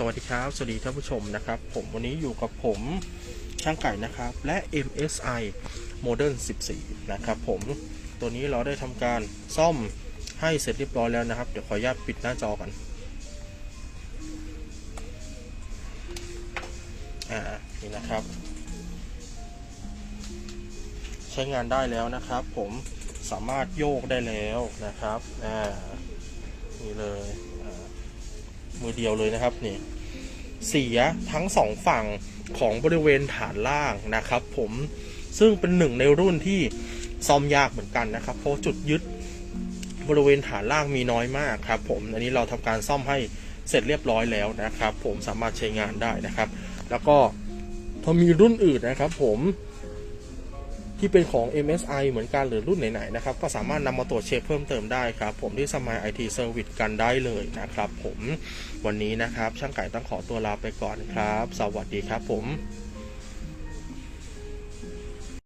สวัสดีครับ สวัสดีท่านผู้ชมนะครับ ผมวันนี้อยู่กับผมช่างไก่นะครับ และ MSI Modern 14 นะครับ ผมตัวนี้เราได้ทำการซ่อมให้เสร็จเรียบร้อยแล้วนะครับ เดี๋ยวขออนุญาตปิดหน้าจอกันอ่านี่นะครับ ใช้งานได้แล้วนะครับ ผมสามารถโยกได้แล้วนะครับอ่านี่เลยอ่า มือเดียวเลยนะครับนี่เสียทั้งสองฝั่งของบริเวณฐานล่างนะครับ ผมซึ่งเป็นหนึ่งในรุ่นที่ซ่อมยากเหมือนกันนะครับ เพราะจุดยึดบริเวณฐานล่างมีน้อยมากครับ ผมอันนี้เราทำการซ่อมให้เสร็จเรียบร้อยแล้วนะครับ ผมสามารถใช้งานได้นะครับ แล้วก็พอมีรุ่นอื่นนะครับ ผม ที่เป็นของ MSI เหมือนกันหรือรุ่นไหนๆนะครับ ก็สามารถนำมาตรวจเช็คเพิ่มเติมได้ครับ ผมที่สมัย IT Service กันได้เลยนะครับ ผมวันนี้นะครับ ช่างไก่ต้องขอตัวลาไปก่อนครับ สวัสดีครับผม